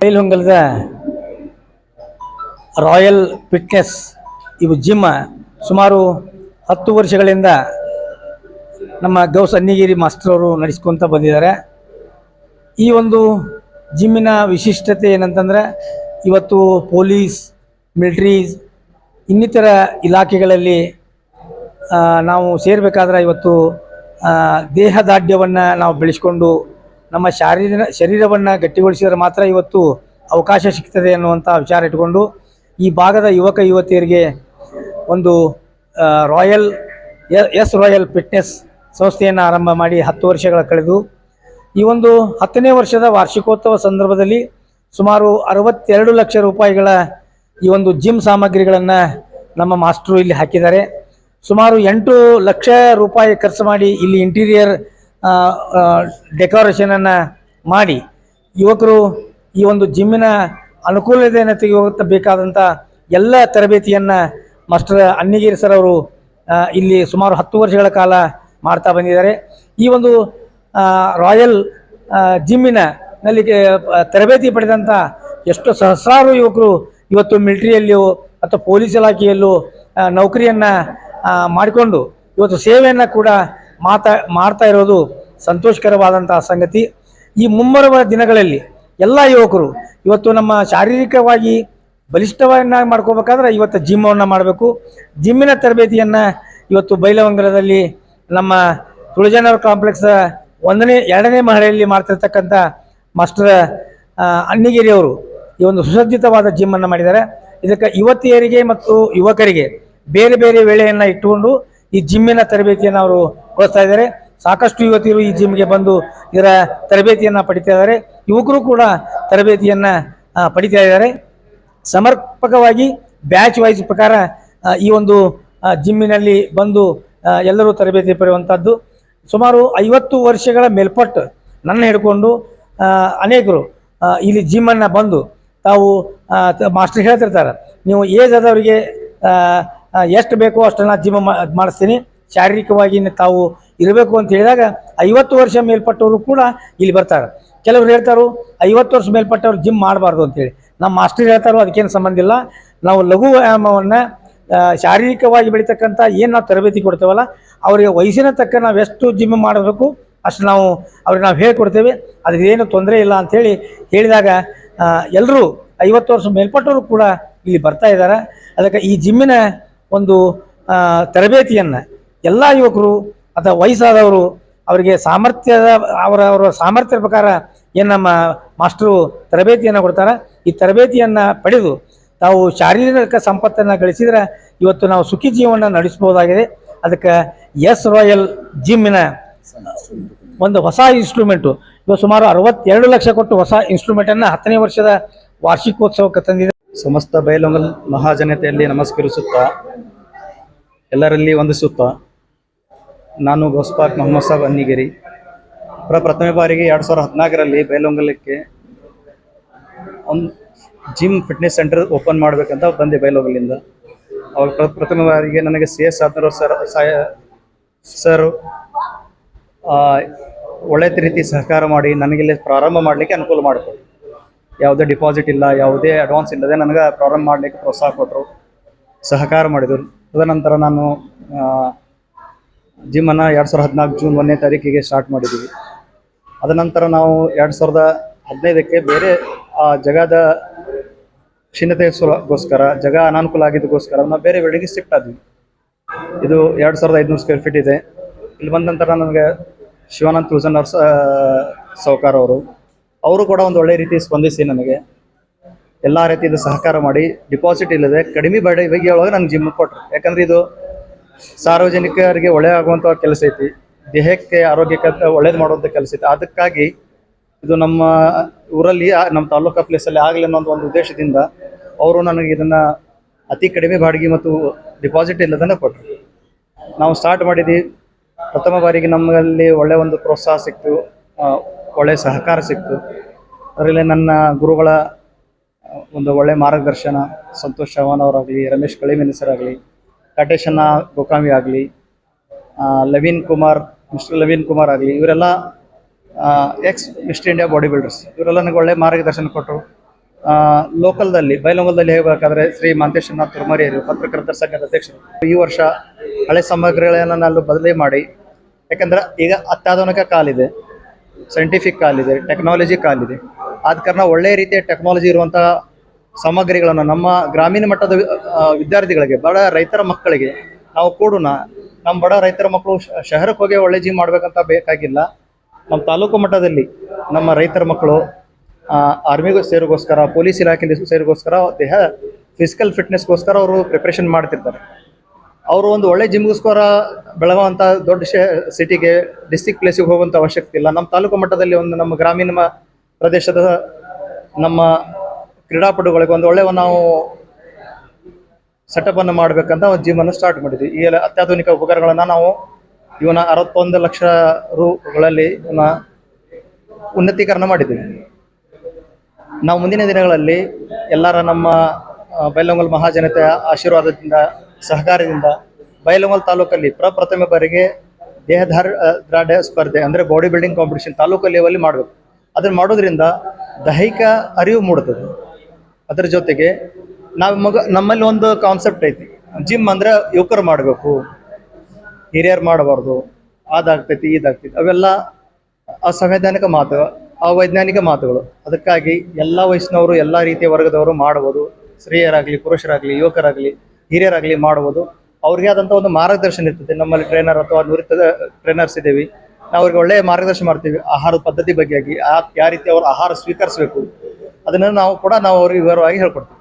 ಬೈಲಹೊಂಗಲದ royal fitness ಇವು gym ಸುಮಾರು ಹತ್ತು ವರ್ಷಗಳಿಂದ ನಮ್ಮ ಗೌ ಸನ್ನಿಗಿರಿ ಮಾಸ್ಟರ್ ಅವರು ನಡೆಸ್ಕೊತ ಬಂದಿದ್ದಾರೆ. ಈ ಒಂದು ಜಿಮ್ಮಿನ ವಿಶಿಷ್ಟತೆ ಏನಂತಂದರೆ ಇವತ್ತು ಪೊಲೀಸ್ ಮಿಲಿಟ್ರೀಸ್ ಇನ್ನಿತರ ಇಲಾಖೆಗಳಲ್ಲಿ ನಾವು ಸೇರಬೇಕಾದ್ರೆ ಇವತ್ತು ದೇಹದಾಢ್ಯವನ್ನು ನಾವು ಬೆಳೆಸ್ಕೊಂಡು ನಮ್ಮ ಶಾರೀರ ಶರೀರವನ್ನು ಗಟ್ಟಿಗೊಳಿಸಿದರೆ ಮಾತ್ರ ಇವತ್ತು ಅವಕಾಶ ಸಿಗ್ತದೆ ಅನ್ನುವಂಥ ವಿಚಾರ ಇಟ್ಕೊಂಡು ಈ ಭಾಗದ ಯುವಕ ಯುವತಿಯರಿಗೆ ಒಂದು ರಾಯಲ್ ಎಸ್ ರಾಯಲ್ ಫಿಟ್ನೆಸ್ ಸಂಸ್ಥೆಯನ್ನು ಆರಂಭ ಮಾಡಿ ಹತ್ತು ವರ್ಷಗಳ ಕಳೆದು ಈ ಒಂದು ಹತ್ತನೇ ವರ್ಷದ ವಾರ್ಷಿಕೋತ್ಸವ ಸಂದರ್ಭದಲ್ಲಿ ಸುಮಾರು ಅರವತ್ತೆರಡು ಲಕ್ಷ ರೂಪಾಯಿಗಳ ಈ ಒಂದು ಜಿಮ್ ಸಾಮಗ್ರಿಗಳನ್ನು ನಮ್ಮ ಮಾಸ್ಟ್ರು ಇಲ್ಲಿ ಹಾಕಿದ್ದಾರೆ. ಸುಮಾರು ಎಂಟು ಲಕ್ಷ ರೂಪಾಯಿ ಖರ್ಚು ಮಾಡಿ ಇಲ್ಲಿ ಇಂಟೀರಿಯರ್ ಡೆಕೋರೇಷನನ್ನು ಮಾಡಿ ಯುವಕರು ಈ ಒಂದು ಜಿಮ್ಮಿನ ಅನುಕೂಲತೆಯನ್ನು ತೆಗೆಯುವಂಥ ಬೇಕಾದಂಥ ಎಲ್ಲ ತರಬೇತಿಯನ್ನು ಮಾಸ್ಟರ್ ಅನ್ನಿಗಿರಿ ಸರ್ ಅವರು ಇಲ್ಲಿ ಸುಮಾರು ಹತ್ತು ವರ್ಷಗಳ ಕಾಲ ಮಾಡ್ತಾ ಬಂದಿದ್ದಾರೆ. ಈ ಒಂದು ರಾಯಲ್ ಜಿಮ್ಮಿನ ನಲ್ಲಿ ತರಬೇತಿ ಪಡೆದಂಥ ಎಷ್ಟು ಸಹಸ್ರಾರು ಯುವಕರು ಇವತ್ತು ಮಿಲಿಟ್ರಿಯಲ್ಲಿಯೂ ಅಥವಾ ಪೊಲೀಸ್ ಇಲಾಖೆಯಲ್ಲೂ ನೌಕರಿಯನ್ನು ಮಾಡಿಕೊಂಡು ಇವತ್ತು ಸೇವೆಯನ್ನು ಕೂಡ ಮಾತಾ ಮಾಡ್ತಾ ಇರೋದು ಸಂತೋಷಕರವಾದಂತಹ ಸಂಗತಿ. ಈ ಮುಂಬರುವ ದಿನಗಳಲ್ಲಿ ಎಲ್ಲ ಯುವಕರು ಇವತ್ತು ನಮ್ಮ ಶಾರೀರಿಕವಾಗಿ ಬಲಿಷ್ಠವನ್ನಾಗಿ ಮಾಡ್ಕೋಬೇಕಾದ್ರೆ ಇವತ್ತು ಜಿಮ್ಮನ್ನು ಮಾಡಬೇಕು. ಜಿಮ್ಮಿನ ತರಬೇತಿಯನ್ನು ಇವತ್ತು ಬೈಲವಂಗಲದಲ್ಲಿ ನಮ್ಮ ತುಳಜನವರ ಕಾಂಪ್ಲೆಕ್ಸ್ ಒಂದನೇ, ಎರಡನೇ ಮಹಡಿಯಲ್ಲಿ ಮಾಡ್ತಿರ್ತಕ್ಕಂಥ ಮಾಸ್ಟರ್ ಅಣ್ಣಿಗಿರಿಯವರು ಈ ಒಂದು ಸುಸಜ್ಜಿತವಾದ ಜಿಮ್ಮನ್ನು ಮಾಡಿದ್ದಾರೆ. ಇದಕ್ಕೆ ಯುವತಿಯರಿಗೆ ಮತ್ತು ಯುವಕರಿಗೆ ಬೇರೆ ಬೇರೆ ವೇಳೆಯನ್ನು ಇಟ್ಟುಕೊಂಡು ಈ ಜಿಮ್ಮಿನ ತರಬೇತಿಯನ್ನು ಅವರು ಕೊಡಿಸ್ತಾ ಇದ್ದಾರೆ. ಸಾಕಷ್ಟು ಯುವತಿಯರು ಈ ಜಿಮ್ಗೆ ಬಂದು ಇದರ ತರಬೇತಿಯನ್ನು ಪಡಿತಾ ಇದ್ದಾರೆ. ಯುವಕರು ಕೂಡ ತರಬೇತಿಯನ್ನು ಪಡಿತಾ ಇದ್ದಾರೆ. ಸಮರ್ಪಕವಾಗಿ ಬ್ಯಾಚ್ ವೈಸ್ ಪ್ರಕಾರ ಈ ಒಂದು ಜಿಮ್ಮಿನಲ್ಲಿ ಬಂದು ಎಲ್ಲರೂ ತರಬೇತಿ ಪಡೆಯುವಂಥದ್ದು ಸುಮಾರು ಐವತ್ತು ವರ್ಷಗಳ ಮೇಲ್ಪಟ್ಟು ನನ್ನ ಹಿಡ್ಕೊಂಡು ಅನೇಕರು ಇಲ್ಲಿ ಜಿಮ್ಮನ್ನು ಬಂದು ತಾವು ಮಾಸ್ಟರ್ ಹೇಳ್ತಿರ್ತಾರೆ. ನೀವು ಏಜ್ ಆದವರಿಗೆ ಎಷ್ಟು ಬೇಕೋ ಅಷ್ಟನ್ನು ಜಿಮ್ ಮಾಡಿಸ್ತೀನಿ. ಶಾರೀರಿಕವಾಗಿ ತಾವು ಇರಬೇಕು ಅಂತ ಹೇಳಿದಾಗ ಐವತ್ತು ವರ್ಷ ಮೇಲ್ಪಟ್ಟವರು ಕೂಡ ಇಲ್ಲಿ ಬರ್ತಾರೆ. ಕೆಲವರು ಹೇಳ್ತಾರೋ, ಐವತ್ತು ವರ್ಷ ಮೇಲ್ಪಟ್ಟವ್ರು ಜಿಮ್ ಮಾಡಬಾರ್ದು ಅಂತೇಳಿ ನಮ್ಮ ಮಾಸ್ಟರ್ ಹೇಳ್ತಾರೋ, ಅದಕ್ಕೇನು ಸಂಬಂಧ ಇಲ್ಲ. ನಾವು ಲಘು ವ್ಯಾಯಾಮವನ್ನು ಶಾರೀರಿಕವಾಗಿ ಬೆಳೀತಕ್ಕಂಥ ಏನು ನಾವು ತರಬೇತಿ ಕೊಡ್ತೇವಲ್ಲ, ಅವರಿಗೆ ವಯಸ್ಸಿನ ತಕ್ಕ ನಾವು ಎಷ್ಟು ಜಿಮ್ ಮಾಡಬೇಕು, ಅಷ್ಟು ನಾವು ಅವ್ರಿಗೆ ನಾವು ಹೇಳ್ಕೊಡ್ತೇವೆ. ಅದಕ್ಕೇನು ತೊಂದರೆ ಇಲ್ಲ ಅಂಥೇಳಿ ಹೇಳಿದಾಗ ಎಲ್ಲರೂ ಐವತ್ತು ವರ್ಷ ಮೇಲ್ಪಟ್ಟವರು ಕೂಡ ಇಲ್ಲಿ ಬರ್ತಾ ಇದ್ದಾರೆ. ಅದಕ್ಕೆ ಈ ಜಿಮ್ಮಿನ ಒಂದು ತರಬೇತಿಯನ್ನು ಎಲ್ಲ ಯುವಕರು ಅಥವಾ ವಯಸ್ಸಾದವರು ಅವರಿಗೆ ಸಾಮರ್ಥ್ಯದ ಅವರ ಅವರ ಸಾಮರ್ಥ್ಯದ ಪ್ರಕಾರ ಏನು ನಮ್ಮ ಮಾಸ್ಟರು ತರಬೇತಿಯನ್ನು ಕೊಡ್ತಾರೆ? ಈ ತರಬೇತಿಯನ್ನು ಪಡೆದು ತಾವು ಶಾರೀರಿಕ ಸಂಪತ್ತನ್ನು ಗಳಿಸಿದರೆ ಇವತ್ತು ನಾವು ಸುಖಿ ಜೀವನ ನಡೆಸ್ಬೋದಾಗಿದೆ ಅದಕ್ಕೆ ಎಸ್ ರಾಯಲ್ ಜಿಮ್ಮಿನ ಒಂದು ಹೊಸ ಇನ್ಸ್ಟ್ರೂಮೆಂಟು ಇವತ್ತು ಸುಮಾರು ಅರವತ್ತೆರಡು ಲಕ್ಷ ಕೊಟ್ಟು ಹೊಸ ಇನ್ಸ್ಟ್ರೂಮೆಂಟನ್ನು ಹತ್ತನೇ ವರ್ಷದ ವಾರ್ಷಿಕೋತ್ಸವಕ್ಕೆ ತಂದಿದೆ. ಸಮಸ್ತ ಬಯಲೊಂಗಲ್ ಮಹಾಜನತೆಯಲ್ಲಿ ನಮಸ್ಕರಿಸುತ್ತಾ, ಎಲ್ಲರಲ್ಲಿ ವಂದಿಸುತ್ತಾ ನಾನು ಗೋಸ್ಪಾಕ್ ಮೊಹಮ್ಮದ್ ಸಾಬ್ ಅನ್ನಿಗಿರಿ. ಪ್ರ ಪ್ರಥಮ ಬಾರಿಗೆ ಎರಡು ಸಾವಿರದ ಹದಿನಾಲ್ಕರಲ್ಲಿ ಬೈಲೊಂಗಲಕ್ಕೆ ಒಂದು ಜಿಮ್ ಫಿಟ್ನೆಸ್ ಸೆಂಟರ್ ಓಪನ್ ಮಾಡಬೇಕಂತ ಬಂದೆ ಬೈಲೊಂಗಲಿಂದ ಅವಾಗ ಪ್ರ- ಪ್ರಥಮ ಬಾರಿಗೆ ನನಗೆ ಸಿ ಎಸ್ ಸಾಧನರು ಸರ್ ಸಾಯ ಸರ್ ಒಳ್ಳೆ ರೀತಿ ಸಹಕಾರ ಮಾಡಿ ನನಗಿಲ್ಲಿ ಪ್ರಾರಂಭ ಮಾಡಲಿಕ್ಕೆ ಅನುಕೂಲ ಮಾಡಿಕೊಟ್ರು ಯಾವುದೇ ಡಿಪಾಸಿಟ್ ಇಲ್ಲ, ಯಾವುದೇ ಅಡ್ವಾನ್ಸ್ ಇಲ್ಲದೆ ನನಗೆ ಪ್ರಾರಂಭ ಮಾಡಲಿಕ್ಕೆ ಪ್ರೋತ್ಸಾಹ ಕೊಟ್ಟರು ಸಹಕಾರ ಮಾಡಿದರು. ತದನಂತರ ನಾನು ಜಿಮ್ಮನ್ನು ಎರಡು ಸಾವಿರದ ಹದಿನಾಲ್ಕು ಜೂನ್ ಒಂದನೇ ತಾರೀಕಿಗೆ ಸ್ಟಾರ್ಟ್ ಮಾಡಿದ್ದೀವಿ ಅದ ನಂತರ ನಾವು ಎರಡು ಸಾವಿರದ ಹದಿನೈದಕ್ಕೆ ಬೇರೆ, ಆ, ಜಗದ ಕ್ಷೀಣತೆಗೋಸ್ಕರ, ಜಗ ಅನಾನುಕೂಲ ಆಗಿದ್ದಕ್ಕೋಸ್ಕರ ನಾವು ಬೇರೆ ಬೆಳಿಗ್ಗೆ ಶಿಫ್ಟ್ ಆದ್ವಿ. ಇದು ಎರಡು ಸಾವಿರದ ಐದುನೂರು ಸ್ಕ್ವೇರ್ ಫೀಟ್ ಇದೆ. ಇಲ್ಲಿ ಬಂದ ನಂತರ ನನಗೆ ಶಿವಾನಂದ್ ತುಳಸನ್ ಅವ್ರ ಸೌಕಾರ ಅವರು. ಅವರು ಕೂಡ ಒಂದು ಒಳ್ಳೆ ರೀತಿ ಸ್ಪಂದಿಸಿ ನನಗೆ. ಎಲ್ಲ ರೀತಿಯಿಂದ ಸಹಕಾರ ಮಾಡಿ ಡಿಪಾಸಿಟ್ ಇಲ್ಲದೆ ಕಡಿಮೆ ಬಡ ಬಗ್ಗೆ ಒಳಗೆ ನನಗೆ ಜಿಮ್ ಕೊಟ್ಟರು ಯಾಕಂದ್ರೆ ಇದು ಸಾರ್ವಜನಿಕರಿಗೆ ಒಳ್ಳೆ ಆಗುವಂಥ ಕೆಲಸ ಐತಿ. ದೇಹಕ್ಕೆ ಆರೋಗ್ಯಕ್ಕೆ ಒಳ್ಳೇದು ಮಾಡುವಂಥ ಕೆಲಸ ಐತಿ. ಅದಕ್ಕಾಗಿ ಇದು ನಮ್ಮ ಊರಲ್ಲಿ ನಮ್ಮ ತಾಲೂಕಾ ಪ್ಲೇಸಲ್ಲಿ ಆಗಲಿ ಅನ್ನೋ ಒಂದು ಉದ್ದೇಶದಿಂದ ಅವರು ನನಗೆ ಇದನ್ನು ಅತಿ ಕಡಿಮೆ ಬಾಡಿಗೆ ಮತ್ತು ಡಿಪಾಸಿಟ್ ಇಲ್ಲದನ್ನ ಕೊಟ್ಟರು ನಾವು ಸ್ಟಾರ್ಟ್ ಮಾಡಿದ್ವಿ. ಪ್ರಥಮ ಬಾರಿಗೆ ನಮ್ಮಲ್ಲಿ ಒಳ್ಳೆಯ ಒಂದು ಪ್ರೋತ್ಸಾಹ ಸಿಕ್ತು. ಒಳ್ಳೆ ಸಹಕಾರ ಸಿಕ್ತು. ಅದರಲ್ಲಿ ನನ್ನ ಗುರುಗಳ ಒಂದು ಒಳ್ಳೆಯ ಮಾರ್ಗದರ್ಶನ, ಸಂತೋಷ್ ಚವ್ಹಾಣ್ ಅವರಾಗಲಿ, ರಮೇಶ್ ಕಳಿಮೆನಿಸರಾಗಲಿ ಕಟೇಶನ್ನ ಗೋಕಾಮಿ ಆಗಲಿ ಲವೀನ್ ಕುಮಾರ್ ಮಿಸ್ಟರ್ ಲವೀನ್ ಕುಮಾರ್ ಆಗಲಿ, ಇವರೆಲ್ಲ ex mister India body builders ಇವರೆಲ್ಲ ನನಗೆ ಒಳ್ಳೆ ಮಾರ್ಗದರ್ಶನ ಕೊಟ್ಟರು. ಲೋಕಲ್ದಲ್ಲಿ ಬೈಲಂಗಲ್ದಲ್ಲಿ ಹೇಳಬೇಕಾದ್ರೆ ಶ್ರೀ ಮಾಂತೇಶ್ವರನಾಥ್ ತುರ್ಮರಿಯರು ಪತ್ರಕರ್ತರ ಸಂಘದ ಅಧ್ಯಕ್ಷರು. ಈ ವರ್ಷ ಹಳೆ ಸಾಮಗ್ರಿಗಳನ್ನು ನಾನು ಬದಲಿ ಮಾಡಿ, ಯಾಕಂದ್ರೆ ಈಗ ಅತ್ಯಾಧುನಿಕ ಕಾಲಿದೆ. ಸೈಂಟಿಫಿಕ್ ಕಾಲಿದೆ ಟೆಕ್ನಾಲಜಿ ಕಾಲಿದೆ. ಆದ ಕಾರಣ ಒಳ್ಳೆಯ ರೀತಿಯ ಟೆಕ್ನಾಲಜಿ ಇರುವಂಥ ಸಾಮಗ್ರಿಗಳನ್ನು ನಮ್ಮ ಗ್ರಾಮೀಣ ಮಟ್ಟದ ವಿದ್ಯಾರ್ಥಿಗಳಿಗೆ, ಬಡ ರೈತರ ಮಕ್ಕಳಿಗೆ ನಾವು ಕೊಡೋಣ. ನಮ್ಮ ಬಡ ರೈತರ ಮಕ್ಕಳು ಶಹರಕ್ಕೆ ಹೋಗಿ ಒಳ್ಳೆ ಜೀವ ಮಾಡಬೇಕಂತ ಬೇಕಾಗಿಲ್ಲ. ನಮ್ಮ ತಾಲೂಕು ಮಟ್ಟದಲ್ಲಿ ನಮ್ಮ ರೈತರ ಮಕ್ಕಳು ಆರ್ಮಿಗೂ ಸೇರಿಗೋಸ್ಕರ ಪೊಲೀಸ್ ಇಲಾಖೆಯಲ್ಲಿ ಸೇರಿಗೋಸ್ಕರ, ದೇಹ ಫಿಸಿಕಲ್ ಫಿಟ್ನೆಸ್ಗೋಸ್ಕರ ಅವರು ಪ್ರಿಪ್ರೇಷನ್ ಮಾಡ್ತಿರ್ತಾರೆ. ಅವರು ಒಂದು ಒಳ್ಳೆ ಜಿಮ್ಗೋಸ್ಕರ ಬೆಳಗುವಂಥ ದೊಡ್ಡ ಶ ಸಿಟಿಗೆ ಡಿಸ್ಟಿಕ್ ಪ್ಲೇಸಿಗೆ ಹೋಗುವಂಥ ಅವಶ್ಯಕತೆ ಇಲ್ಲ. ನಮ್ಮ ತಾಲೂಕು ಮಟ್ಟದಲ್ಲಿ ಒಂದು ನಮ್ಮ ಗ್ರಾಮೀಣ ಪ್ರದೇಶದ ನಮ್ಮ ಕ್ರೀಡಾಪಟುಗಳಿಗೆ ಒಂದು ಒಳ್ಳೆಯ ನಾವು ಸೆಟಪ್ ಅನ್ನು ಮಾಡ್ಬೇಕಂತ ಒಂದು ಜಿಮ್ಮನ್ನು ಸ್ಟಾರ್ಟ್ ಮಾಡಿದ್ವಿ. ಈ ಎಲ್ಲ ಅತ್ಯಾಧುನಿಕ ಉಪಕರಣಗಳನ್ನು ನಾವು ಇವನ ಅರವತ್ತೊಂದು ಲಕ್ಷ ರೂಗಳಲ್ಲಿ ಇವನ್ನ ಉನ್ನತೀಕರಣ ಮಾಡಿದ್ದೀವಿ ನಾವು ಮುಂದಿನ ದಿನಗಳಲ್ಲಿ ಎಲ್ಲರ ನಮ್ಮ ಬೈಲಂಗಲ್ ಮಹಾಜನತೆಯ ಆಶೀರ್ವಾದದಿಂದ ಸಹಕಾರದಿಂದ ಬೈಲಂಗಲ್ ತಾಲೂಕಲ್ಲಿ ಪ್ರಪ್ರಥಮ ಬಾರಿಗೆ ದೇಹಧಾರ ಆ, ದಾರ್ಢ್ಯ ಸ್ಪರ್ಧೆ ಅಂದರೆ ಬಾಡಿ ಬಿಲ್ಡಿಂಗ್ ಕಾಂಪಿಟೇಷನ್ ತಾಲೂಕು ಮಾಡಬೇಕು. ಅದನ್ನು ಮಾಡೋದ್ರಿಂದ ದೈಹಿಕ ಅರಿವು ಮೂಡುತ್ತದೆ. ಅದರ ಜೊತೆಗೆ ನಾವು ಮಗ, ನಮ್ಮಲ್ಲಿ ಒಂದು ಕಾನ್ಸೆಪ್ಟ್ ಐತಿ. ಜಿಮ್ ಅಂದ್ರೆ ಯುವಕರು ಮಾಡಬೇಕು, ಹಿರಿಯರು ಮಾಡಬಾರ್ದು, ಅದಾಗ್ತೈತಿ, ಇದಾಗ್ತೈತಿ. ಅವೆಲ್ಲ ಅಸಂವೈಧಾನಿಕ ಮಾತು, ಅವೈಜ್ಞಾನಿಕ ಮಾತುಗಳು. ಅದಕ್ಕಾಗಿ ಎಲ್ಲ ವಯಸ್ಸಿನವರು, ಎಲ್ಲ ರೀತಿಯ ವರ್ಗದವರು ಮಾಡಬಹುದು ಸ್ತ್ರೀಯರಾಗಲಿ, ಪುರುಷರಾಗಲಿ, ಯುವಕರಾಗಲಿ, ಹಿರಿಯರಾಗಲಿ ಮಾಡಬಹುದು ಅವ್ರಿಗೆ ಆದಂಥ ಒಂದು ಮಾರ್ಗದರ್ಶನ ಇರ್ತದೆ. ನಮ್ಮಲ್ಲಿ ಟ್ರೈನರ್ ಅಥವಾ ನುರಿತ ಟ್ರೈನರ್ಸ್ ಇದ್ದೀವಿ. ನಾವು ಅವ್ರಿಗೆ ಒಳ್ಳೆಯ ಮಾರ್ಗದರ್ಶನ ಮಾಡ್ತೀವಿ. ಆಹಾರದ ಪದ್ಧತಿ ಬಗ್ಗೆ ಆಗಿ ಯಾವ ರೀತಿ ಅವರು ಆಹಾರ ಸ್ವೀಕರಿಸಬೇಕು ಅದನ್ನು ನಾವು ಕೂಡ ನಾವು ಅವ್ರಿಗೆ ವಿವರವಾಗಿ ಹೇಳ್ಕೊಡ್ತೀವಿ.